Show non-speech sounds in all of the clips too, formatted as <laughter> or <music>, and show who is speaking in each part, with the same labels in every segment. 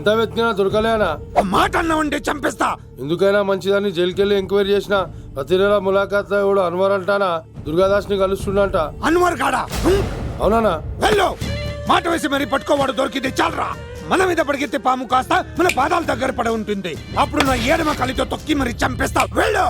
Speaker 1: ఎంత వెతికినా దొరకలేనా
Speaker 2: మాట అన్నావంటే చంపేస్తా
Speaker 1: ఎందుకైనా మంచిదని జైలుకెళ్ళి ఎంక్వైరీ చేసిన ప్రతి నెల ములాఖాత్ కూడా అన్వర్ అంటానా దుర్గాదాస్ని కలుస్తుండంట
Speaker 2: అన్వర్ కాడా?
Speaker 1: అవునా
Speaker 2: వెళ్ళు మాట వేసి మరి పట్టుకోవాడు దొరికింది చాలరా మన మీద పడిగితే పాము కాస్త మన పాదాల దగ్గర పడి ఉంటుంది అప్పుడు నా ఏడమ కలితో తొక్కి మరి చంపేస్తా వెళ్ళు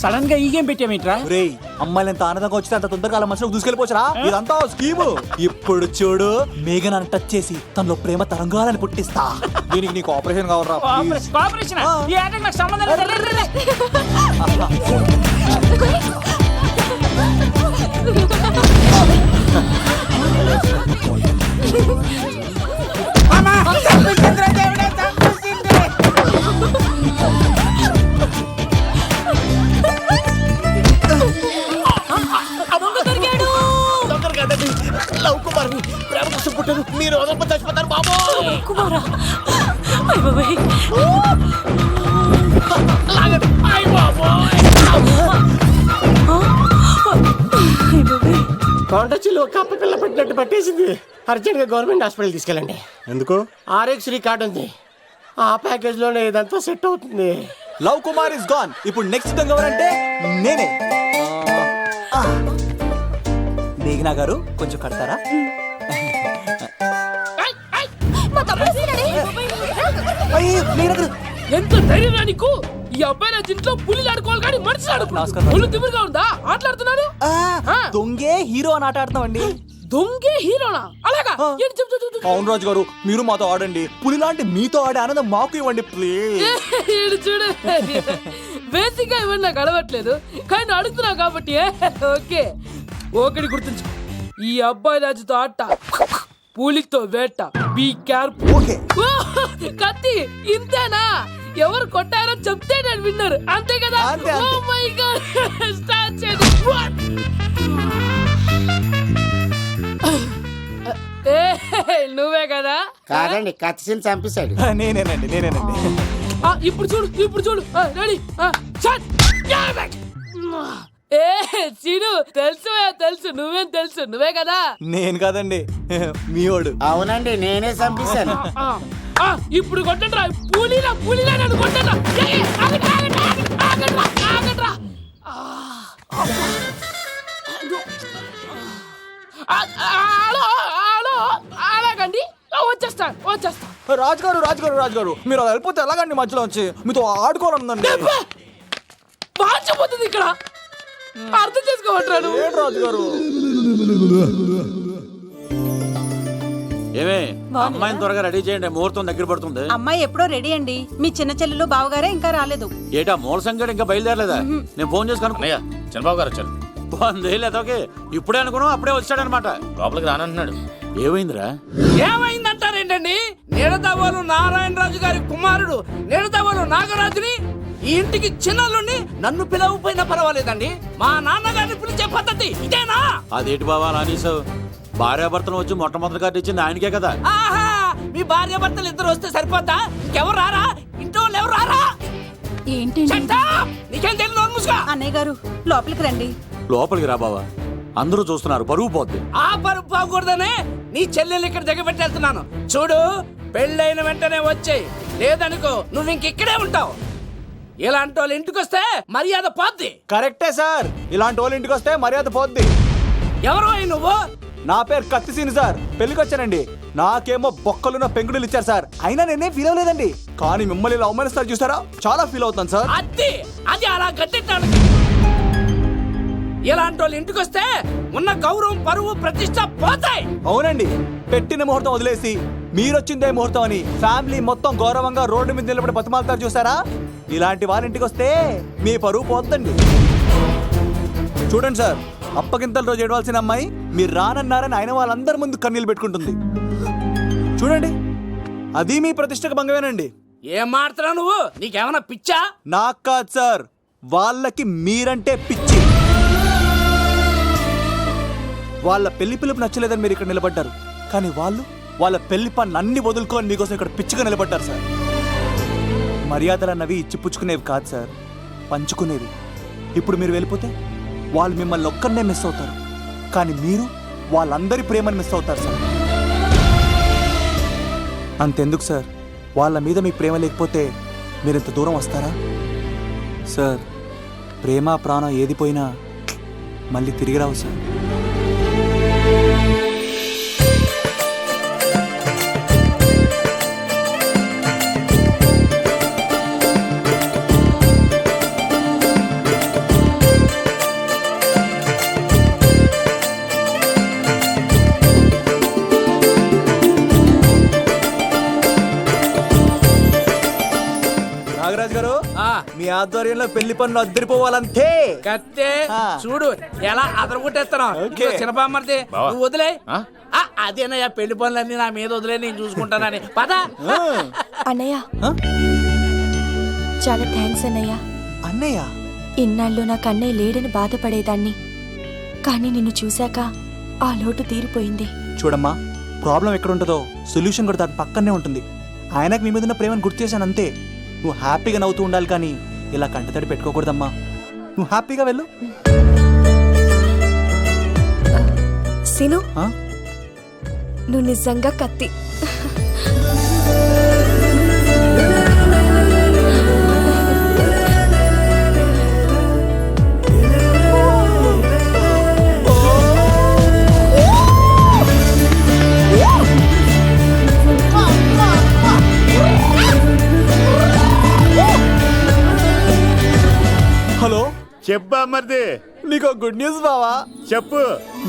Speaker 3: సడన్గా ఈ గేమ్ పెట్టామేంట్రా
Speaker 4: రేయ్ అమ్మాయిలు ఎంత ఆనందంగా వచ్చితే అంత తొందరగా అలా మనసులోకి దూసుకెళ్ళిపోవచ్చురా? ఇదంతా స్కీము. ఇప్పుడు చూడు మేఘన్ అని టచ్ చేసి తనలో ప్రేమ తరంగాలని పుట్టిస్తా. దీనికి నీకు ఆపరేషన్ కావాలరా ప్లీజ్.
Speaker 3: కోఆపరేషన్ ఈ ఆటకి నాకు సంబంధం లేదు. రే, రే, రే. <laughs>
Speaker 5: కుమారా అయ్ బాబాయ్. అయ్ బాబాయ్.
Speaker 6: కొండచిలో కప్ప పిల్ల పట్టినట్టు పట్టేసింది. అర్జెంట్గా గవర్నమెంట్ హాస్పిటల్ తీసుకెళ్ళండి.
Speaker 4: ఎందుకు?
Speaker 6: ఆర్ఎక్స్ శ్రీ కార్డు ఉంది. ఆ ప్యాకేజ్లోనే ఇదంతా సెట్ అవుతుంది.
Speaker 4: Lav Kumar is gone. ఇప్పుడు నెక్స్ట్ దొంగ ఎవరంటే నేనే. మేఘనా గారు కొంచెం కడతారా?
Speaker 5: మా తమ్ముడు వస్తున్నాడే.
Speaker 7: ఎంత ధైర్యం రా నీకు? ఈ అబ్బాయి నా ఇంట్లో పులి ఆడుకోవాలి కానీ మనిషి ఆడుకో
Speaker 4: నమస్కారం.
Speaker 7: ఒళ్ళు తిమ్మిరిగా ఉందా? ఆటలాడుతున్నాను?
Speaker 4: ఆ,
Speaker 7: ఆ.
Speaker 4: దొంగే హీరో అని ఆట ఆడతామండి
Speaker 7: దొంగే హీరోనా? అలాగా?
Speaker 4: ఆ.
Speaker 7: ఏంటి చెప్పు, చెప్పు, చెప్పు.
Speaker 4: అవును రాజు గారు మీరు మాతో ఆడండి. పులి లాంటి మీతో ఆడే ఆనందం మాకు ఇవ్వండి ప్లీజ్ <laughs>
Speaker 7: చూడు. బేసిక్గా ఇవన్నీ నాకు అడవట్లేదు కానీ అడుగుతున్నావు కాబట్టి ఓకే. ఒకటి గుర్తుంచు ఈ అబ్బాయి రాజుతో ఆట పూలితో వేట. బీ కేర్ఫుల్ కత్తి ఇంతేనా? ఎవరు కొట్టారో చెప్తే నేను విన్నారు. అంతే కదా?
Speaker 4: అంతే,
Speaker 7: ఓ. మై గాడ్ స్టార్ట్ చేయండి. నువ్వే కదా?
Speaker 6: కాదండి కత్తిసిని చంపేశాడు.
Speaker 4: నేనేనండి నేనేనండి.
Speaker 7: ఆ, ఇప్పుడు చూడు ఇప్పుడు చూడు. రెడీ. ఏ సీను తెలుసు తెలుసు? నువ్వేం తెలుసు? నువ్వే కదా?
Speaker 4: నేను కాదండి. మీవాడు
Speaker 6: అవునండి నేనే చంపేశాను.
Speaker 7: ఆ, ఆ, ఇప్పుడు కొట్టండిరా. పూలీలా పూలీలా నన్ను కొట్టండిరా. ఏ, ఏ, ఆగండి, ఆగండి, ఆగండి, ఆగండిరా, ఆగండిరా. ఆ, అబ్బా. ఆ, ఆ, హలో హలో అలాగండి ఆ, వచ్చేస్తా వచ్చేస్తా.
Speaker 4: రాజుగారు రాజుగారు రాజుగారు మీరు అలా వెళ్ళిపోతే ఎలాగండి మధ్యలో వచ్చి? మీతో ఆడుకోవాలనుందండి.
Speaker 7: మార్చిపోతుంది ఇక్కడ. అర్థం
Speaker 4: రాజుగారు?
Speaker 8: ఏమే అమ్మాయిని త్వరగా రెడీ చేయండి ముహూర్తం దగ్గర పడుతుంది.
Speaker 5: అమ్మాయి ఎప్పుడో రెడీ అండి. మీ చిన్న చెల్లెలు బావగారే ఇంకా రాలేదు.
Speaker 8: ఏటా మూల సంగతి ఇంకా బయలుదేరలేదా? నేను ఫోన్ చేసి కనుక్కో
Speaker 9: అన్నయ్య చంద్రబాబు గారు వచ్చారు.
Speaker 8: వందేళ్ళు అదొకే. ఇప్పుడే అనుకున్నాం అప్పుడే వచ్చాడనమాట.
Speaker 9: లోపలికి రానంటున్నాడు.
Speaker 8: ఏమైందిరా?
Speaker 7: ఏమైందంటారేంటండి నిడదవోలు నారాయణరాజు గారి కుమారుడు నిడదవోలు నాగరాజుని ఈ ఇంటికి చిన్నల్లుండి నన్ను పిలవపోయినా పర్వాలేదండి. మా నాన్నగారిని పిలిచే పద్ధతి ఇదేనా?
Speaker 8: అదేటి బావా అలా అనేసావు భార్యాభర్తను వచ్చి మొట్టమొదటి కార్డు ఇచ్చింది ఆయనకే కదా?
Speaker 7: ఆహా మీ భార్య భర్తలు ఇద్దరు వస్తే సరిపోతా ఇంకెవరు రారా? ఇంట్లో ఎవరు రారా?
Speaker 5: ఏంటండి?
Speaker 7: Shut up! నీకేం తెలియదు.
Speaker 5: అన్నయ్య గారు లోపలికి రండి.
Speaker 8: లోపలికి రా బావా. అందరూ చూస్తున్నారు పరుగు పోద్ది.
Speaker 7: ఆ పరుపు పోకూడదనే నీ చెల్లెలు ఇక్కడ దిగబెట్టేస్తున్నాను చూడు పెళ్ళైన వెంటనే వచ్చేయి. లేదనుకో నువ్వు ఇంక ఇక్కడే ఉంటావు. ఇలాంటి వాళ్ళు ఇంటికి వస్తే మర్యాద పోద్ది.
Speaker 4: కరెక్టే సార్. ఇలాంటి వాళ్ళ ఇంటికి వస్తే మర్యాద పోద్ది.
Speaker 7: ఎవరు నువ్వు?
Speaker 4: నా పేరు కత్తిసీని సార్. పెళ్ళికి వచ్చానండి నాకేమో బొక్కలున్న పెంకుడులు ఇచ్చారు సార్. అయినా నేనేం ఫీల్ అవ్వలేదండి. కానీ మిమ్మల్ని ఇలా అవమానిస్తారు చూసారా? చాలా ఫీల్ అవుతాను సార్.
Speaker 7: అది అది అలా గట్టెట్టాను ఇలాంటి వాళ్ళు ఇంటికి వస్తే ఉన్న గౌరవం పరువు ప్రతిష్ట పోతాయి.
Speaker 4: అవునండి. పెట్టిన ముహూర్తం వదిలేసి మీరొచ్చిందే ముహూర్తం అని ఫ్యామిలీ మొత్తం గౌరవంగా రోడ్డు మీద నిలబడి బతిమాలతారు చూసారా? ఇలాంటి వాళ్ళ ఇంటికి వస్తే మీ పరువు పోతుందండి చూడండి సార్ అప్పగింతల రోజు ఏడవలసిన అమ్మాయి మీరు రానన్నారని ఆయన వాళ్ళందరి ముందు కన్నీళ్ళు పెట్టుకుంటుంది. చూడండి అది మీ ప్రతిష్టకు భంగమేనండి.
Speaker 10: ఏం మాడుతున్నావు నువ్వు? నీకేమన్నా పిచ్చా?
Speaker 4: నాకు కాదు సార్ వాళ్ళకి మీరంటే పిచ్చి. వాళ్ళ పెళ్ళి పిలుపు నచ్చలేదని మీరు ఇక్కడ నిలబడ్డారు. కానీ వాళ్ళు వాళ్ళ పెళ్ళి పని అన్ని వదులుకొని మీకోసం ఇక్కడ పిచ్చిగా నిలబడ్డారు సార్. మర్యాదలు అన్నవి ఇచ్చిపుచ్చుకునేవి కాదు సార్. పంచుకునేవి. ఇప్పుడు మీరు వెళ్ళిపోతే వాళ్ళు మిమ్మల్ని ఒక్కరినే మిస్ అవుతారు. కానీ మీరు వాళ్ళందరి ప్రేమను మిస్ అవుతారు సార్. అంతెందుకు సార్? వాళ్ళ మీద మీ ప్రేమ లేకపోతే మీరు ఇంత దూరం వస్తారా? సార్ ప్రేమ ప్రాణం ఏది పోయినా మళ్ళీ తిరిగి రావు సార్. ఆధ్వర్యంలో పెళ్ళి పనులు అద్దరిపోవాలంతే.
Speaker 10: కత్తే
Speaker 4: ఆ.
Speaker 10: చూడు ఎలా అదరగొట్టేస్తున్నావు.
Speaker 4: ఓకే.
Speaker 10: చిన్నపామర్ది
Speaker 8: బావా.
Speaker 10: నువ్వు వదిలే.
Speaker 8: ఆ?
Speaker 10: ఆ, అదేనయ్యా పెళ్ళి పనులన్నీ నా మీద వదిలే నేను చూసుకుంటానని. పద.
Speaker 11: అన్నయ్య.
Speaker 4: ఆ?
Speaker 11: చాలా థ్యాంక్స్ అన్నయ్య.
Speaker 4: అన్నయ్య?
Speaker 11: ఇన్నాళ్ళు నాకు అన్నయ్య లేడని బాధపడేదాన్ని. కానీ నిన్ను చూశాక ఆ లోటు తీరిపోయింది.
Speaker 4: చూడమ్మా ప్రాబ్లం ఎక్కడ ఉంటుందో సొల్యూషన్ కూడా దాని పక్కనే ఉంటుంది. ఆయనకు మీ మీద ఉన్న ప్రేమను గుర్తు చేశాను అంతే. నువ్వు హ్యాపీగా నవ్వుతూ ఉండాలి కానీ ఇలా కంటతడి పెట్టుకోకూడదమ్మా. నువ్వు హ్యాపీగా వెళ్ళు.
Speaker 11: సిను? నువ్వు నిజంగా కత్తి.
Speaker 12: చెప్పా మరిది
Speaker 4: నీకు గుడ్ న్యూస్ బావా.
Speaker 12: చెప్పు.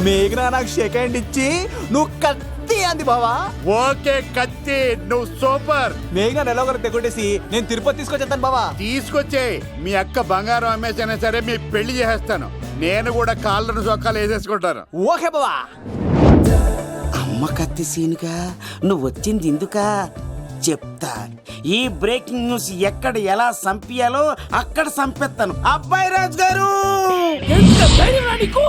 Speaker 4: మేఘనా నాకు షేక్ హ్యాండ్ ఇచ్చి నువ్వు కత్తి అంది బావా.
Speaker 12: ఓకే కత్తి. నువ్వు సూపర్.
Speaker 4: మేఘనా ఎలా ఒకరు తెగొట్టేసి నేను తిరుపతి తీసుకొచ్చేస్తాను బావా.
Speaker 12: తీసుకొచ్చే మీ అక్క బంగారం అమ్మేసైనా సరే మీ పెళ్ళి చేసేస్తాను. నేను కూడా కాళ్ళను చొక్కాలు వేసేసుకుంటాను.
Speaker 4: ఓకే బావా.
Speaker 10: అమ్మ కత్తి సీనుగా నువ్వు వచ్చింది ఎందుకా చెప్తా ఈ బ్రేకింగ్ న్యూస్ ఎక్కడ ఎలా సంపియాలో అక్కడ సంపెత్తాను. అబ్బాయి రాజు గారు
Speaker 7: ఎంత నీకు?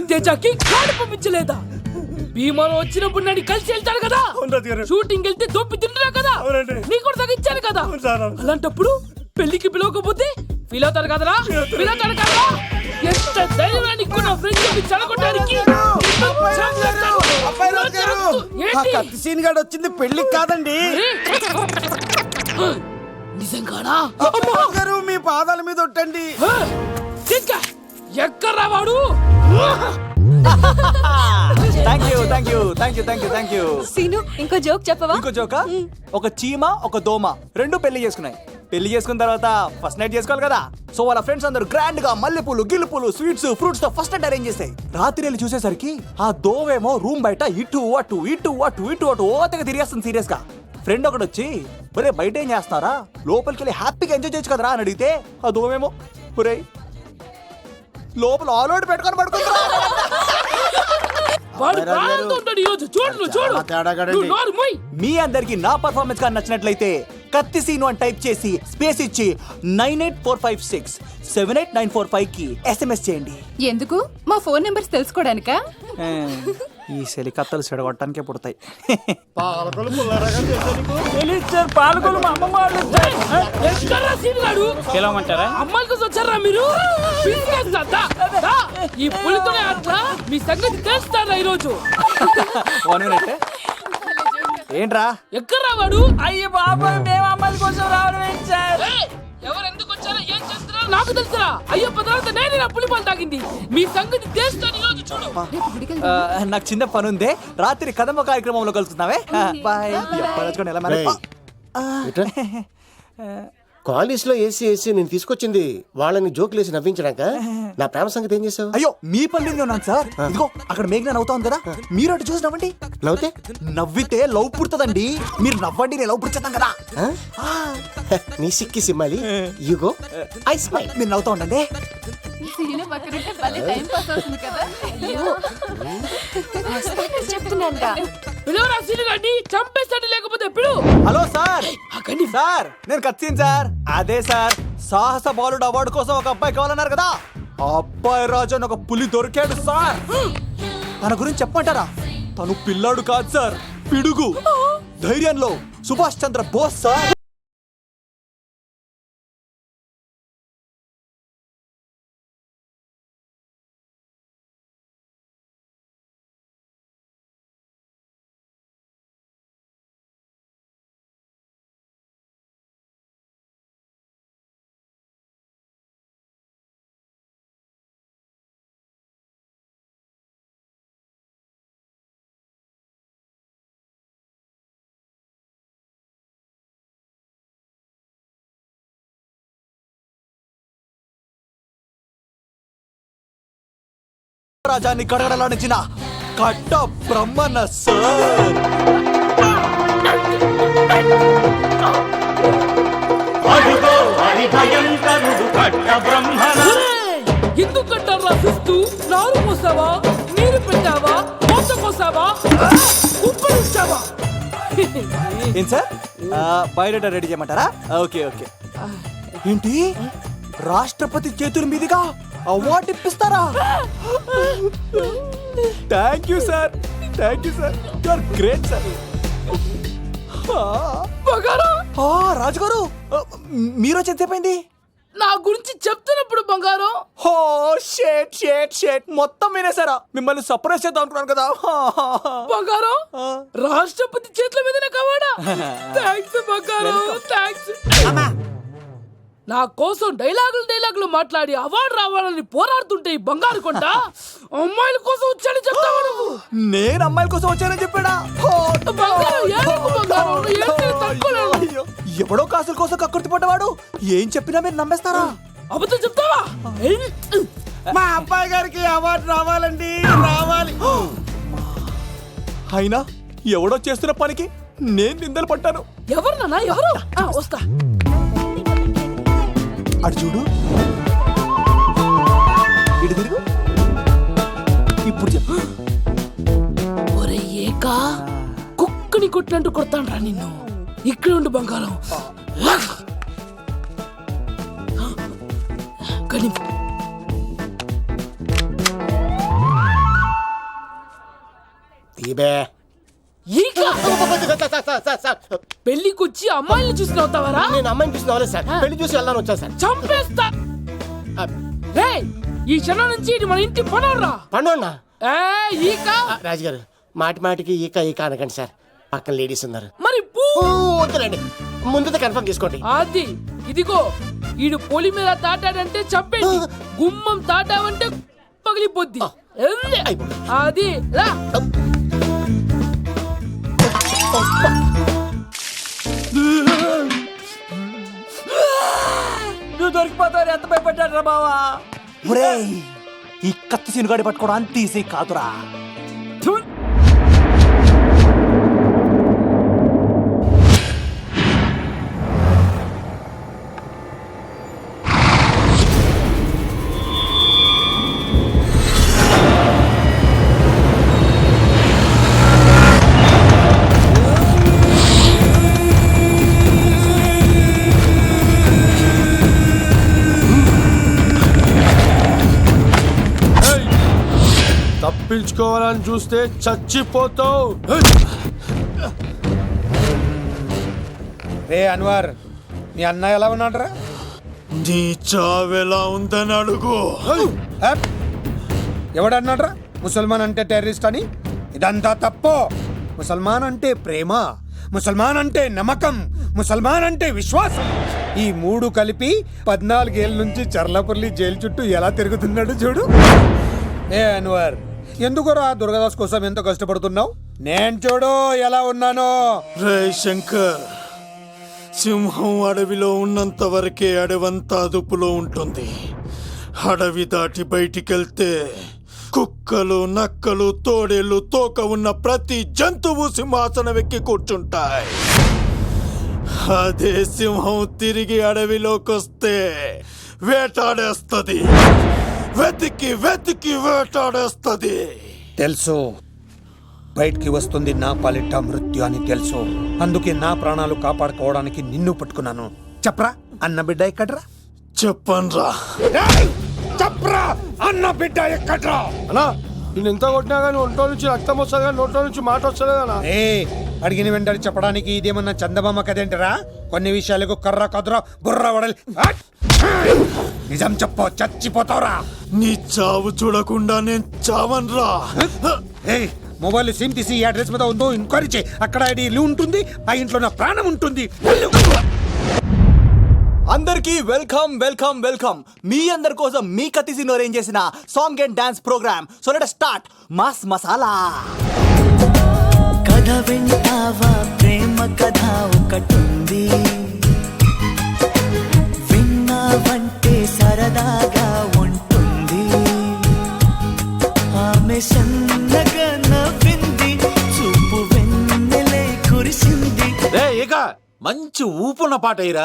Speaker 7: తేజాకి పంపించలేదా? భీమాలో వచ్చినప్పుడు నన్ను కలిసి వెళ్తాడు కదా? షూటింగ్ వెళ్తే దొప్పి తింటున్నా కదా? నీ కూడా తగ్గించాను కదా? అలాంటప్పుడు పెళ్ళికి పిలవకపోతే ఫీల్ అవుతారు కదరా? ఫీల్ అవుతాడు కదా ఎంత ధైర్యం నీకు నా ఫ్రెండ్ చెప్పి చెడగొట్టడానికి ఏంటి?
Speaker 10: సీన్ గారు వచ్చింది పెళ్ళికి కాదండి.
Speaker 7: నిజంగానా?
Speaker 10: గారు మీ పాదాల మీద ఒట్టండి.
Speaker 7: ఇంకా ఎక్కడ్రా వాడు?
Speaker 4: Thank you thank you thank you thank you thank you
Speaker 11: Seenu ఇంకో జోక్ చెప్పవా?
Speaker 4: ఇంకో జోక ఒక చీమ ఒక దోమ రెండు పెళ్ళి చేసుకున్నాయి. పెళ్ళి చేసుకున్న తర్వాత ఫస్ట్ నైట్ చేసుకోవాలి కదా. సో వాళ్ళ ఫ్రెండ్స్ అందరూ గ్రాండ్గా మల్లెపూలు గిల్లుపూలు స్వీట్స్ ఫ్రూట్స్తో ఫస్ట్ నైట్ అరేంజ్ చేసాయి. రాత్రి వెళ్ళి చూసేసరికి ఆ దోవేమో రూమ్ బయట ఇటు అటు ఇటు అటు ఇటు అటు ఓతగా తిరిగేస్తుంది సీరియస్గా. ఫ్రెండ్ ఒకడు వచ్చి ఒరే బయట ఏం చేస్తున్నారా? లోపలికి వెళ్ళి హ్యాపీగా ఎంజాయ్ చేయొచ్చు కదరా? అని అడిగితే ఆ దోవేమో ఒరే లోపల ఆల్అౌట్ పెట్టుకొని పడుకుంటా
Speaker 7: వాడు ప్రాణంతో ఉంటాడు ఈ రోజు. చూడు నువ్వు చూడు. నువ్వు నోరు మూయ్.
Speaker 4: మీ అందరికి నా పర్ఫార్మెన్స్ కానీ నచ్చినట్లయితే కత్తి సీను అని టైప్ చేసి స్పేస్ ఇచ్చి nine eight four five six seven eight nine four ఫైవ్కి ఎస్ఎంఎస్ చేయండి.
Speaker 11: ఎందుకు? మా ఫోన్ నెంబర్స్ తెలుసుకోవడానికా
Speaker 4: ఈ సెలికత్తలు చెడగొట్టడానికే పుడతాయి.
Speaker 10: పాలకొలు మా అమ్మమ్మ వాళ్ళు.
Speaker 7: ఎక్కడ్రా సీన్ గాడు?
Speaker 10: పిలవమంటారా?
Speaker 7: అమ్మాయిల కోసం వచ్చారా మీరు పిసికేస్తా, దా, దా. ఈ పులితోనే అట్లా మీ సంగతి తెలుస్తారా ఈ రోజు
Speaker 4: వన్ మినిట్ ఏంట్రా?
Speaker 7: ఎక్కడ్రా వాడు?
Speaker 10: అయ్య బాబాయ్ మేము అమ్మాయిల కోసం రావడం ఏంటి సార్?
Speaker 7: ఏయ్, ఎవరు ఎందుకు వచ్చారో ఏం చేస్తున్నారో నాకు తెలుసురా. అయ్యో తర్వాత నేనే నా పులిపాలు తాగింది. మీ సంగతి రోజు చూడు.
Speaker 4: ఆ, నాకు చిన్న పని ఉంది రాత్రి కదమ్మ కార్యక్రమంలో కలుస్తున్నావే. బాయ్. ఎలా మరి <laughs>
Speaker 6: లో ఏసీ ఏసీ నేను తీసుకొచ్చింది. వాళ్ళని జోకులు వేసి నవ్వించడాక <laughs> నా ప్రేమ సంగతి ఏం చేసావు?
Speaker 4: అయ్యో మీ పని మీద ఉన్నాను సార్. ఇదిగో అక్కడ మేఘన నవ్వుతా ఉంది కదా మీరు అటు చూసి నవ్వండి.
Speaker 6: నవ్వుతే?
Speaker 4: నవ్వితే లవ్ పుడుతుందండి. మీరు నవ్వండి నేను లవ్ పుడిచేద్దాం కదా. <laughs>
Speaker 6: నీ సిక్కి సిమ్మాలి. యుగో ఐ స్మైల్.
Speaker 4: మీరు నవ్వుతా ఉండండి.
Speaker 11: వస్తానని చెప్తున్నానుగా
Speaker 7: పిలవరా సీను గారిని చంపేస్తాడు లేకపోతే పిలు
Speaker 4: హలో సార్. సార్ నేను కత్తిన్ సార్. అదే సార్ సాహస బాలుడు అవార్డు కోసం ఒక అబ్బాయి కావాలన్నారు కదా? ఆ అబ్బాయి రాజు అని ఒక పులి దొరికాడు సార్. తన గురించి చెప్పమంటారా? తను పిల్లాడు కాదు సార్ పిడుగు. ధైర్యంలో సుభాష్ చంద్ర బోస్ సార్. రాజాన్ని కడగడలాడించిన కట్ట బ్రహ్మన్న సార్.
Speaker 7: ఎందుకు కట్టారా సిస్తూ నారు పోసావా నీరు పెట్టావా మోస కోసావా ఉప్పు ఇచ్చావా
Speaker 4: ఏం సార్? బయోడేటా రెడీ చేయమంటారా? Okay okay. ఏంటి? రాష్ట్రపతి చేతుల మీదుగా award ఇప్పిస్తారా? Thank you sir thank you sir you are great sir
Speaker 7: బంగారం?
Speaker 4: రాజుగారు మీరు వచ్చి ఎంతసేపైంది
Speaker 7: నా గురించి చెప్తున్నప్పుడు బంగారం.
Speaker 4: హో షేట్ షేట్ షేట్ మొత్తం వినేసారా మిమ్మల్ని సర్ప్రైజ్ చేద్దాం అనుకున్నాను కదా.
Speaker 7: బంగారం రాష్ట్రపతి చేతుల మీదనే కావాడా? థ్యాంక్స్ <laughs> బంగారం. థ్యాంక్స్ నా కోసం డైలాగులు డైలాగులు మాట్లాడి అవార్డు రావాలని పోరాడుతుంటే ఈ బంగారు కొండ? <laughs> అమ్మాయిల కోసం వచ్చాడని చెప్తావా నువ్వు?
Speaker 4: నేను అమ్మాయిల కోసం వచ్చానని చెప్పాడా?
Speaker 7: బంగారం, బంగారం,
Speaker 4: ఎవడో కాసుల కోసం కక్కుర్తి పడ్డవాడు? ఏం చెప్పినా మీరు నమ్మేస్తారా?
Speaker 7: అబద్ధం చెప్తావా? ఏయ్,
Speaker 10: మా అబ్బాయి గారికి అవార్డు రావాలండి రావాలి.
Speaker 4: అయినా ఎవడో చేస్తున్న పనికి నేను నిందలు పట్టాను
Speaker 7: ఎవరు నాన్న? ఎవరు? ఆ, వస్తా.
Speaker 4: అటు చూడు. ఇటు తిరుగు. ఇప్పుడు చెప్పు.
Speaker 7: ఒరే ఏకా కుక్కని కొట్టినట్టు కొడతాను నిన్ను. ఇక్కడ ఉండు బంగారం. కానీ
Speaker 6: తీబే
Speaker 7: పెళ్ళికొచ్చి అమ్మాయిని చూసి నవ్వుతావరా
Speaker 6: నేను అమ్మాయిని చూసి నవ్వలేదు సార్ పెళ్ళి చూసి వెళ్దాను వచ్చా సార్.
Speaker 7: చంపేస్తా. రేయ్, ఈ క్షణం నుంచి ఇది మన ఇంటి పనరా ఏ ఈక?
Speaker 6: రాజుగారు మాటి మాటికి ఈక ఈక అనకండి సార్. పక్కన లేడీస్ ఉన్నారు.
Speaker 7: మరి
Speaker 6: వద్దులేండి. ముందు కన్ఫర్మ్ చేసుకోండి.
Speaker 7: అది ఇదిగో ఈడు పొలి మీద తాటాడంటే చంపేసి గుమ్మం తాటావంటే పగిలిపోద్ది. అది రా.
Speaker 4: నువ్వు దొరికిపోతావు ఎంత భయపడ్డాడు రా బావా? ఒరేయ్ ఈ కత్తి సీనుగాడి పట్టుకోవడం అంత ఈజీ కాదురా.
Speaker 13: తప్పించుకోవాలని చూస్తే చచ్చిపోతావు.
Speaker 2: రే అన్వర్ మీ అన్న ఎలా ఉన్నాడరా?
Speaker 13: నీ చావెలా ఉందని అడుగు.
Speaker 2: ఎవడన్నాడ్రా? ముసల్మాన్ అంటే టెర్రరిస్ట్ అని? ఇదంతా తప్పు? ముసల్మాన్ అంటే ప్రేమ ముసల్మాన్ అంటే నమ్మకం ముసల్మాన్ అంటే విశ్వాసం. ఈ మూడు కలిపి పద్నాలుగేళ్ళ నుంచి చర్లపల్లి జైలు చుట్టూ ఎలా తిరుగుతున్నాడు చూడు. ఏ అన్వర్ ఎందుకురా దుర్గదాస్ కోసం ఎంత కష్టపడుతున్నావు? నేను చూడు ఎలా ఉన్నానో.
Speaker 13: రే శంకర్ సింహం అడవిలో ఉన్నంత వరకే అడవంతా అదుపులో ఉంటుంది. అడవి దాటి బయటికెళ్తే కుక్కలు నక్కలు తోడేళ్ళు తోక ఉన్న ప్రతి జంతువు సింహాసనం ఎక్కి కూర్చుంటాయి. అదే సింహం తిరిగి అడవిలోకి వస్తే వేటాడేస్తుంది. వెతికి వెతికి వేటాడేస్తుంది.
Speaker 2: తెలుసు. బయటికి వస్తుంది నా పాలిట మృత్యు అని తెలుసు. అందుకే నా ప్రాణాలు కాపాడుకోవడానికి నిన్ను పట్టుకున్నాను. చెప్పరా అన్న బిడ్డ ఎక్కడ్రా?
Speaker 13: చెప్పన్రా!
Speaker 2: చెప్పరా అన్న బిడ్డ ఎక్కడ్రా?
Speaker 13: అన్నా నేను ఎంత కొట్టినా కానీ ఒంట్లో నుంచి రక్తం వస్తుంది కానీ నోట్లో నుంచి మాట వస్తలేదు అన్నా
Speaker 2: ఏ అడిగిన వెంటనే చెప్పడానికి ఇదేమన్నా చందమామ కదేంటరా కొన్ని విషయాలకు కర్ర కదురా బుర్ర వడలి! నిజం చెప్పు చచ్చిపోతావురా.
Speaker 13: నీ చావు చూడకుండా నేను చావన్రా.
Speaker 2: ఏ మొబైల్ సిమ్ తీసి ఈ అడ్రస్ మీద ఉందో ఎంక్వైరీ చేయి. అక్కడ ఐడి ఇల్లు ఉంటుంది ఆ ఇంట్లో నా ప్రాణం ఉంటుంది.
Speaker 4: అందరికీ వెల్కమ్ వెల్కమ్ వెల్కమ్. మీ అందరి కోసం మీ కత్తిసిన్ అరేంజ్ చేసిన song and dance programme so let start mass masala
Speaker 14: కథ వింటావా? ప్రేమ కథ ఒకటుంది. విన్నావంటే సరదాగా ఉంటుంది. ఆమె సన్నగా నవ్వింది చూపు వెన్నెలై కురిసింది.
Speaker 8: ఇక మంచి ఊపున్న పాట అయ్యిరా.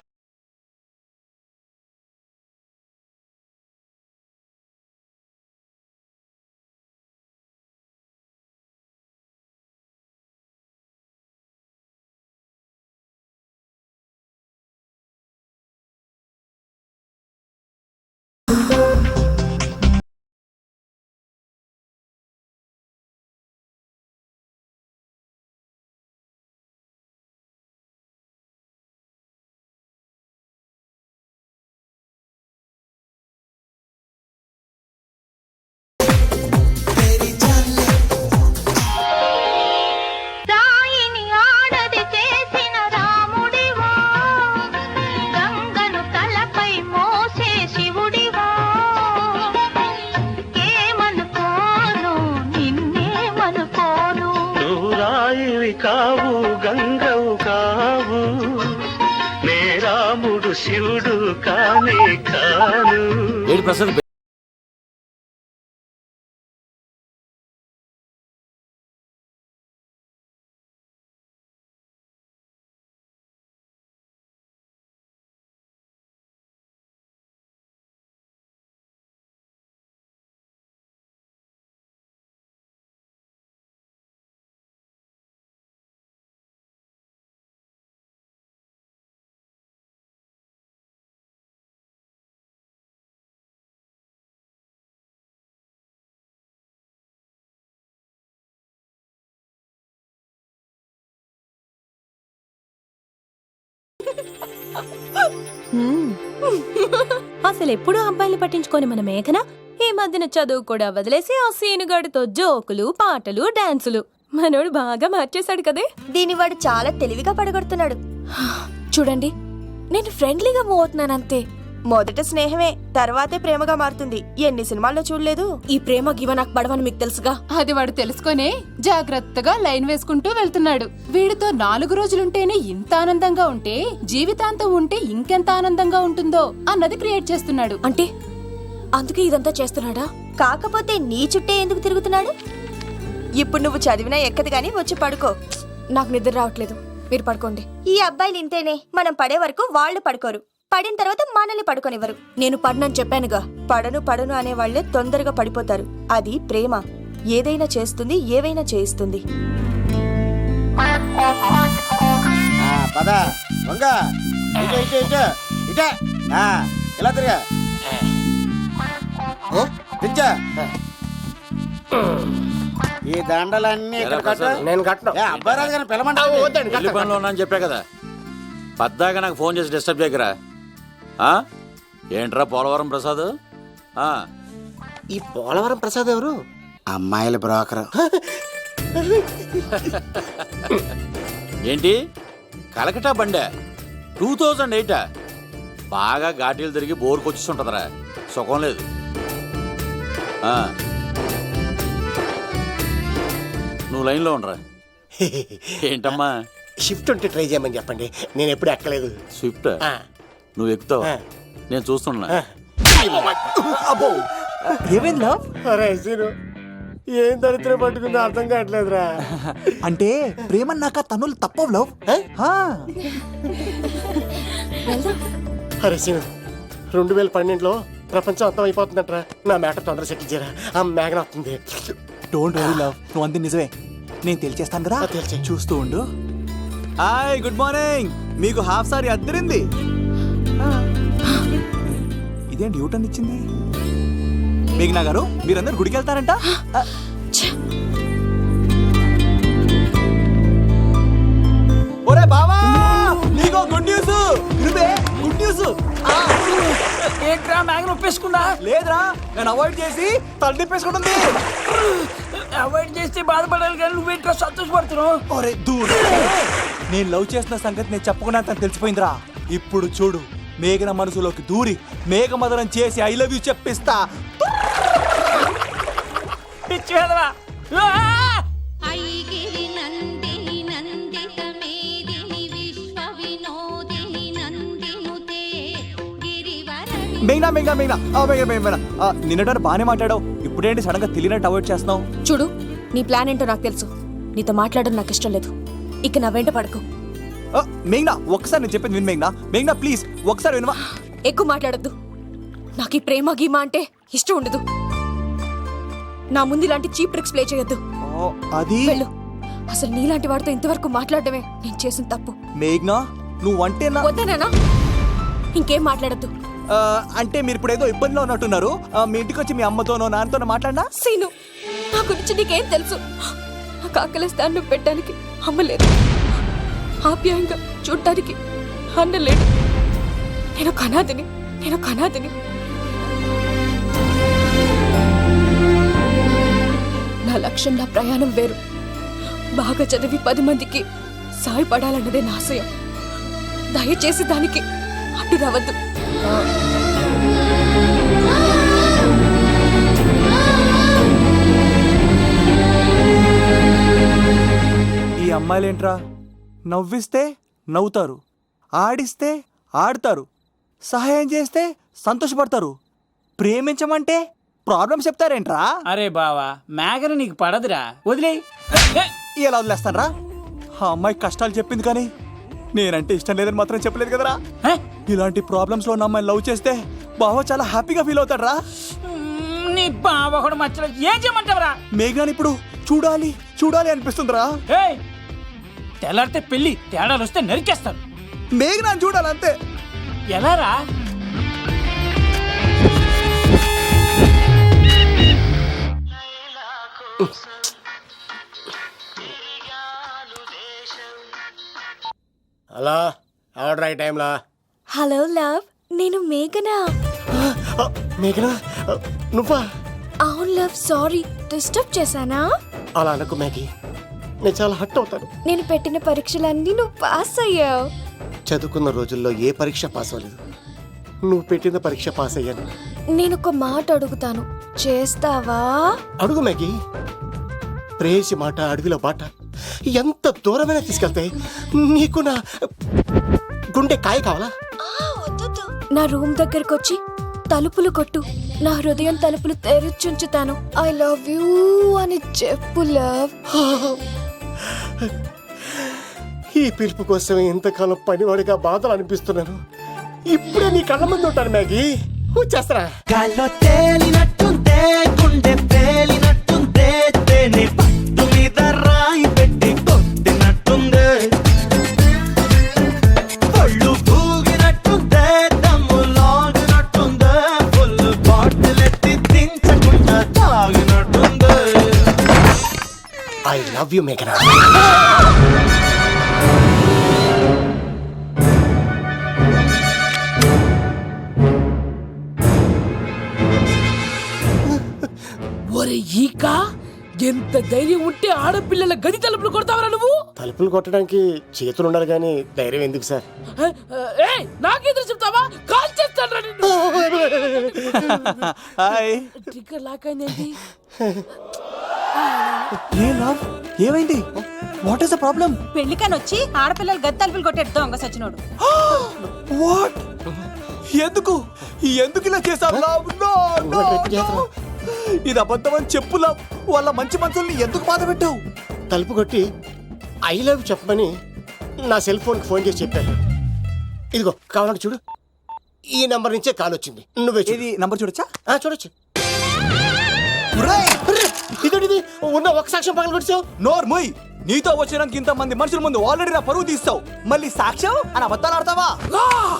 Speaker 14: రాముడు శివుడు కానే కాను.
Speaker 8: ఏడు ప్రసాద్?
Speaker 11: అసలు ఎప్పుడు అబ్బాయిని పట్టించుకొని మన మేఘన ఈ మధ్యన చదువు కూడా వదిలేసి ఆ సీనుగాడితో జోకులు పాటలు డాన్సులు. మనోడు బాగా మార్చేశాడు కదే. దీని వాడు చాలా తెలివిగా పడగొడుతున్నాడు. చూడండి నేను ఫ్రెండ్లీగా మూవ్ అవుతున్నాను అంతే మొదట స్నేహమే తర్వాతే ప్రేమగా మారుతుంది. ఎన్ని సినిమాల్లో చూడలేదు. ఈ ప్రేమ గివ నాకు పడవని మీకు తెలుసుగా?
Speaker 15: అది వాడు తెలుసుకొనే జాగ్రత్తగా లైన్ వేసుకుంటూ వెళ్తున్నాడు. వీడితో నాలుగు రోజులుంటేనే ఇంత ఆనందంగా ఉంటే జీవితాంతం ఉంటే ఇంకెంత ఆనందంగా ఉంటుందో అన్నది క్రియేట్ చేస్తున్నాడు.
Speaker 11: అంటే అందుకే ఇదంతా చేస్తున్నాడా? కాకపోతే నీ చుట్టే ఎందుకు తిరుగుతున్నాడు? ఇప్పుడు నువ్వు చదివినా ఎక్కదు గాని వచ్చి పడుకో. నాకు నిద్ర రావట్లేదు. మీరు పడుకోండి. ఈ అబ్బాయిలు ఇంతేనే. మనం పడే వరకు వాళ్ళు పడుకోరు. పడిన తర్వాత మనల్ని పడుకోనివ్వరు. నేను పడనని చెప్పానుగా. పడను పడను అనే వాళ్ళే తొందరగా పడిపోతారు. అది ప్రేమ. ఏదైనా చేస్తుంది ఏవైనా చేయిస్తుంది.
Speaker 10: పద. వంగ. ఇటు ఇటు ఇటు. ఇటే. ఆ, ఇలా తిరగా. దించా. ఈ దండలన్నీ ఇక్కడ కట్టు.
Speaker 6: నేను కట్టను.
Speaker 10: ఏ, అబ్బాయి రాజు గారిని పిలమంటావు
Speaker 8: పెళ్ళి పనిలో ఉన్నా అని చెప్పా కదా. పద్దాక నాకు ఫోన్ చేసి డిస్టర్బ్ చేయకరా? ఏంట్రా పోలవరం ప్రసాద్? ఆ,
Speaker 6: ఈ పోలవరం ప్రసాద్ ఎవరు?
Speaker 10: అమ్మాయిల బ్రోకరు.
Speaker 8: ఏంటి? కలకటా బండే. టూ థౌజండ్ ఎయిటా బాగా ఘాటీలు తిరిగి బోర్కి వచ్చేస్తుంటుందిరా సుఖం లేదు. ఆ. నువ్వు లైన్లో ఉండరా. <laughs> ఏంటమ్మా?
Speaker 6: షిఫ్ట్ ఉంటే ట్రై చేయమని చెప్పండి. నేను ఎప్పుడు ఎక్కలేదు.
Speaker 8: స్విఫ్ట్?
Speaker 6: ఆ.
Speaker 8: నువ్వు ఎక్కుతావు. నేను చూస్తున్నా.
Speaker 4: ఏమైంది లవ్?
Speaker 6: అరే సీను ఏం దరిద్రం పట్టుకుందో అర్థం కావట్లేదురా.
Speaker 4: అంటే ప్రేమన్నాక తనులు తప్పవు లవ్? హా.
Speaker 6: అరే సీను రెండు వేల పన్నెండులో ప్రపంచం అంతం అయిపోతుందంటరా. నా మ్యాటర్ తొందర సెటిల్ చేయరా. ఆ మేఘన వస్తుంది.
Speaker 4: డోంట్ వరీ లవ్ నువ్వు అంది నిజమే. నేను తెలిచేస్తాను కదా.
Speaker 6: తేల్చేయ్.
Speaker 4: చూస్తూ ఉండు. హాయ్ గుడ్ మార్నింగ్ మీకు హాఫ్ సారీ అద్దరింది. ఇదేంటి యూటర్న్ ఇచ్చింది? మేఘనా గారు మీరందరూ గుడికి వెళ్తారంట ఒరే బావా నీకో గుడ్ న్యూస్. నువ్వే గుడ్ న్యూస్.
Speaker 7: ఏంట్రా మ్యాగ్న ఒప్పేసుకుందా
Speaker 4: లేదురా నేను అవాయిడ్ చేసి తల తిప్పేసుకుంటుంది.
Speaker 7: అవాయిడ్ చేస్తే బాధపడాలి కానీ నువ్వేంట్రా సంతోషపడుతున్నావు?
Speaker 4: ఒరే దూర్. నేను లవ్ చేసిన సంగతి నేను చెప్పకుండా తనకు తెలిసిపోయిందిరా. ఇప్పుడు చూడు. మేఘన మనసులోకి దూరి మేఘమదనం చేసి ఐ లవ్ యూ చెప్పిస్తా.
Speaker 7: పిచ్చి వేదవా?
Speaker 5: ఐగిరి నందిని నందిత మేదిని విశ్వ వినోదిని నందినుతే గిరివర
Speaker 4: మేఘనా మేఘనా మేఘనా. ఆ, మేఘనా మేఘనా ఆ, నిన్నటి బాగానే మాట్లాడావు. ఇప్పుడేంటి సడన్గా తెలియనట్టు అవాయిడ్ చేస్తున్నావు?
Speaker 11: చూడు నీ ప్లాన్ ఏంటో నాకు తెలుసు. నీతో మాట్లాడడం నాకు ఇష్టం లేదు. ఇక నా వెంట పడకు.
Speaker 4: ఆ, మేఘనా ఒక్కసారి నేను చెప్పేది విను మేఘనా. మేఘనా ప్లీజ్ ఒకసారి వినవా?
Speaker 11: ఎక్కువ మాట్లాడొద్దు. నాకు ఈ ప్రేమ గీమ అంటే ఇష్టం ఉండదు. నా ముందు ఇలాంటి చీప్ ట్రిక్స్ ప్లే చేయొద్దు.
Speaker 4: అది?
Speaker 11: వెళ్ళు. అసలు నీలాంటి వాడితో ఇంతవరకు మాట్లాడటమే నేను చేసిన తప్పు.
Speaker 4: మేఘనా నువ్వంటే నా
Speaker 11: వద్దనా ఇంకేం మాట్లాడద్దు.
Speaker 4: అంటే మీరు ఇప్పుడు ఏదో ఇబ్బందిలో ఉన్నట్టున్నారు. మీ ఇంటికి వచ్చి మీ అమ్మతోనో నాన్నతోనో మాట్లాడినా?
Speaker 11: సీను నా గురించి నీకేం తెలుసు? నాకు ఆకలిస్తే అన్నం పెట్టడానికి అమ్మలేదు ఆప్యాయంగా చూడటానికి అన్నలేడు నేను కనాదిని నేను కనాదిని నా లక్ష్యం నా ప్రయాణం వేరు. బాగా చదివి పది మందికి సాయపడాలన్నదే నా ఆశయం. దయచేసి దానికి అడ్డు రావద్దు.
Speaker 4: ఈ అమ్మాయిలేంట్రా? నవ్విస్తే నవ్వుతారు. ఆడిస్తే ఆడతారు. సహాయం చేస్తే సంతోషపడతారు. ప్రేమించమంటే ప్రాబ్లం చెప్తారేంట్రా?
Speaker 7: అరే బావా మేఘన నీకు పడదురా. వదిలే
Speaker 4: ఇలా వదిలేస్తానరా? ఆ అమ్మాయి కష్టాలు చెప్పింది కానీ నేనంటే ఇష్టం లేదని మాత్రం చెప్పలేదు కదరా? ఇలాంటి ప్రాబ్లమ్స్లో ఉన్న అమ్మాయిని లవ్ చేస్తే బావ చాలా హ్యాపీగా ఫీల్ అవుతాడరా?
Speaker 7: నీ బావ కూడా మచ్చలో ఏం చేయమంటావురా?
Speaker 4: మేఘాని ఇప్పుడు చూడాలి చూడాలి అనిపిస్తుందిరా.
Speaker 7: ఏయ్ తెల్లారితే పెళ్ళి తేడాలు వస్తే నరికేస్తారు.
Speaker 4: మేఘనాన్ని చూడాలి అంతే.
Speaker 7: ఎలా రా?
Speaker 6: అలా ఆర్డర్ అయ్యే టైంలా?
Speaker 11: Hello love. నేను మేఘనా.
Speaker 6: మేఘనా? నువ్వా?
Speaker 11: అవును లవ్. సారీ. డిస్టర్బ్ చేశానా?
Speaker 6: అలా అనకు మ్యాగీ నేను చాలా హట్ అవుతాను.
Speaker 11: నేను పెట్టిన పరీక్షలన్నీ నువ్వు పాస్ అయ్యావు.
Speaker 6: చదువుకున్న రోజుల్లో ఏ పరీక్ష పాస్ అవ్వలేదు. నువ్వు పెట్టిన పరీక్ష పాస్ అయ్యాను.
Speaker 11: నేను ఒక మాట అడుగుతాను. చేస్తావా?
Speaker 6: అడుగు మ్యాగీ. ప్రేయసి మాట అడవిలో బాట. ఎంత దూరమైనా తీసుకెళ్తాయి నీకు నా గుండె కాయ కావాలా?
Speaker 11: నా రూమ్ దగ్గరకు వచ్చి తలుపులు కొట్టు. నా హృదయం తలుపులు తెరిచుంచుతాను. ఐ లవ్ యూ అని చెప్పు లవ్
Speaker 6: ఈ పిలుపు కోసమే ఇంతకాలం పనివాడిగా బాధలు అనిపిస్తున్నాను. ఇప్పుడే నీ కళ్ళ ముందు ఉంటాను మ్యాగీ. వచ్చేస్తారా
Speaker 14: గాల్లో తేలినట్టుందే గుండె పేలినట్టుందే తేనె
Speaker 6: లవ్ యూ మేఘనా
Speaker 7: ఒరే ఈక ఎంత ధైర్యం ఉంటే ఆడపిల్లల గది తలుపులు కొడతావరా నువ్వు?
Speaker 6: తలుపులు కొట్టడానికి చేతులు ఉండాలి కానీ ధైర్యం ఎందుకు సార్?
Speaker 7: ఏ నాకెదురు చెప్తావా? కాల్ చేస్తాను నిన్ను.
Speaker 4: హాయ్.
Speaker 7: ట్రిగ్గర్ లాక్ అయిందేంటి?
Speaker 4: ఏ లవ్? ఏమైంది? వాట్ ఇస్ ద ప్రాబ్లం
Speaker 15: పెళ్ళికని వచ్చి ఆడపిల్లలు గది తలుపులు కొట్టాడు దొంగ సచ్చినోడు.
Speaker 4: వాట్ ఎందుకు? ఎందుకు ఇలా చేసావు లవ్ నో నో నో ఇది అబద్ధం అని చెప్పు లవ్ వాళ్ళ మంచి మనుషుల్ని ఎందుకు బాధ పెట్టావు
Speaker 6: తలుపు కొట్టి ఐ లవ్ చెప్పమని నా సెల్ ఫోన్కి ఫోన్ చేసి చెప్పాను. ఇదిగో కావాలంటే చూడు. ఈ నంబర్ నుంచే కాల్ వచ్చింది. నువ్వే చూడు.
Speaker 4: ఇది నంబర్ చూడొచ్చా?
Speaker 6: ఆ, చూడొచ్చు. ఇదేంటిది? ఉన్న ఒక సాక్ష్యం పగల కొట్టావు
Speaker 4: నోర్ ముయ్. నీతో వచ్చినాక ఇంత మంది మనుషుల ముందు ఆల్రెడీ నా పరువు తీస్తావు. మళ్ళీ సాక్ష్యం? అని అబద్ధాలు ఆడతావా?
Speaker 7: ఆ!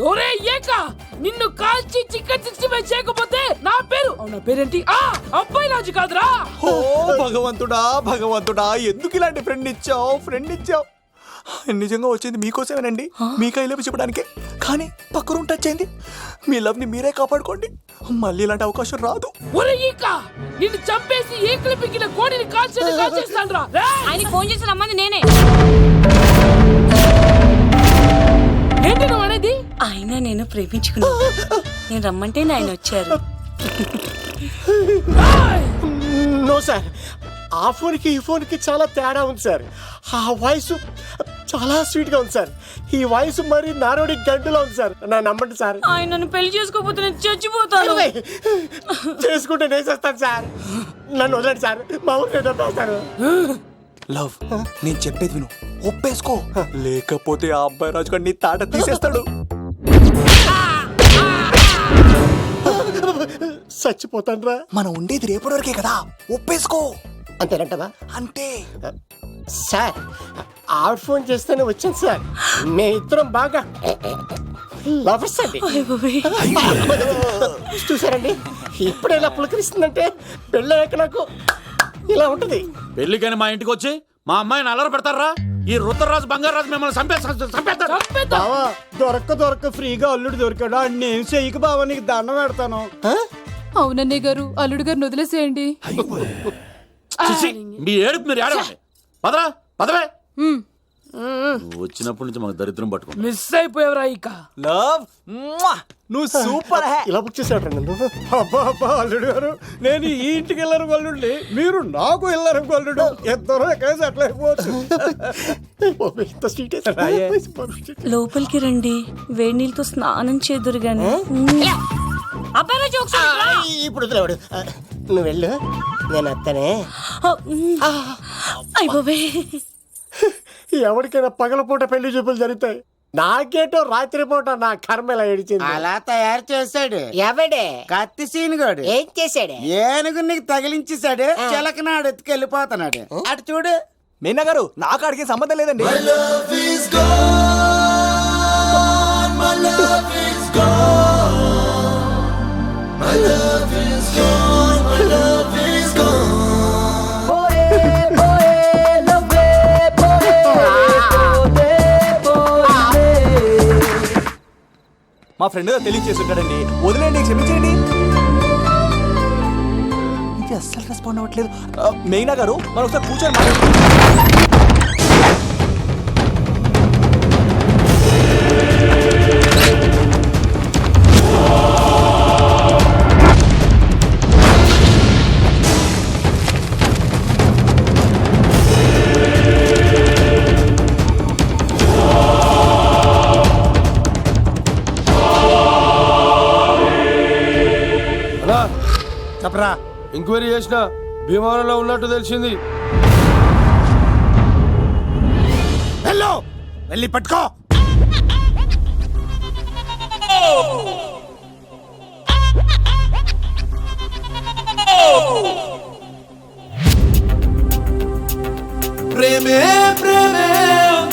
Speaker 7: ఒరే ఏక! నిన్ను కాల్చి చికెన్ సిక్స్టీ ఫైవ్ చేయకపోతే నా పేరు? అవునా పేరేంటి? ఆ అబ్బాయి రాజు కాదురా.
Speaker 4: ఓ భగవంతుడా భగవంతుడా ఎందుకు ఇలాంటి ఫ్రెండ్ ఇచ్చావు? ఫ్రెండ్ ఇచ్చావు. నిజంగా వచ్చింది మీకోసమేనండి. మీ కైలో చెప్పడానికే కానీ పక్క రూమ్ టచ్ అయింది. మీ లవ్ని మీరే కాపాడుకోండి. మళ్ళీ ఇలాంటి అవకాశం రాదు.
Speaker 7: ఒరే ఈక! నిన్ను చంపేసి ఏకలు పిగిన కోడిని కాల్చి కాల్చేస్తాను రా!
Speaker 11: ఆయనకి ఫోన్ చేసి రమ్మని నేనే.
Speaker 7: ఏంటి నువ్వు అనేది?
Speaker 11: ఆయన నేను ప్రేమించుకున్నాను నేను రమ్మంటే ఆయన వచ్చారు.
Speaker 6: నో సార్ ఆ ఫోన్కి ఈ ఫోన్కి చాలా తేడా ఉంది సార్. ఆ వాయిస్ చాలా స్వీట్గా ఉంది సార్. ఈ వాయిస్ మరి నారోడి గంటలో ఉంది సార్. నా నమ్మండి సార్.
Speaker 11: ఆయన నన్ను పెళ్ళి చేసుకోకపోతే నేను చచ్చిపోతాను.
Speaker 6: చేసుకుంటే నేను చేస్తాను సార్. నన్ను వదలండి సార్. మా ఊరిని చంపేస్తారు
Speaker 4: లవ్ నేను చెప్పేది విను. ఒప్పేసుకో. లేకపోతే ఆ అబ్బాయి రాజు గారిని తాట తీసేస్తాడు.
Speaker 6: చచ్చిపోతాను రా.
Speaker 4: మనం ఉండేది రేపటి వరకే కదా. ఒప్పేసుకో.
Speaker 6: అంతేనంటవా?
Speaker 4: అంటే
Speaker 6: సార్ ఆవిడ ఫోన్ చేస్తేనే వచ్చాను సార్. మీ ఇద్దరం బాగా లవర్స్ అండి. చూసారండి? ఇప్పుడు ఇలా పులకరిస్తుందంటే పెళ్ళయ్యాక నాకు ఇలా ఉంటుంది.
Speaker 8: పెళ్ళికని మా ఇంటికి వచ్చి మా అమ్మాయిని అల్లరి పెడతారా? ఈ రుద్రరాజు బంగారాజు మిమ్మల్ని చంపేస్తా చంపేస్తాడు
Speaker 6: బావా
Speaker 4: దొరక్క దొరక్క ఫ్రీగా అల్లుడు దొరికాడు. నేను చెయ్యికి బావ నీకు దండం పెడతాను.
Speaker 15: అవునన్నయ్య గారు అల్లుడు గారిని వదిలేసేయండి.
Speaker 8: చిచి, మీ ఏడుపు మీరు ఏడవండి. పదరా పదవే. నువ్వు వచ్చినప్పటి నుంచి మనకు దరిద్రం పట్టుకుంది
Speaker 7: మిస్ అయిపోయావురా ఈక
Speaker 4: లవ్. నువ్వు సూపర్ హే.
Speaker 6: ఇలా బుక్ చేసాడు నన్ను
Speaker 4: అబ్బా అబ్బా అల్లుడు గారు నేను ఈ ఇంటికి వెళ్ళరు గల్లుండి మీరు నాకు వెళ్ళరు గల్లుడు ఇద్దరు కలిసి అట్లా అయిపోవచ్చు.
Speaker 6: ఇంత స్వీట్
Speaker 11: లోపలికి రండి. వేడి నీళ్ళతో స్నానం చేదురు గాని
Speaker 6: ఇప్పుడు వదిలేవాడు. నువ్వు వెళ్ళు. నేను అత్తనే
Speaker 11: అయిపోవే
Speaker 6: ఎవరికైనా పగలపూట పెళ్ళి చూపులు జరుగుతాయి. నాకేటో రాత్రిపూట నా కర్మ ఇలా ఏడిచింది.
Speaker 10: అలా తయారు చేశాడు.
Speaker 6: ఎవడే?
Speaker 10: కత్తి సీనుగాడు.
Speaker 6: ఏం చేశాడే?
Speaker 10: ఏనుగు నీకు తగిలించేశాడు. చిలకనాడు ఎత్తుకెళ్ళిపోతున్నాడు. అటు చూడు.
Speaker 4: మీనా గారు నాకు అడిగే సంబంధం లేదండి. మా ఫ్రెండ్ తెలియచేస్తుంటాడండి వదిలేండి క్షమించండి. ఇది అస్సలు రెస్పాండ్ అవ్వట్లేదు. మెయినా గారు మనం ఒకసారి కూర్చొని
Speaker 13: ఎంక్వైరీ చేసిన భీమవరంలో ఉన్నట్టు తెలిసింది.
Speaker 2: వెళ్ళి! పట్టుకో!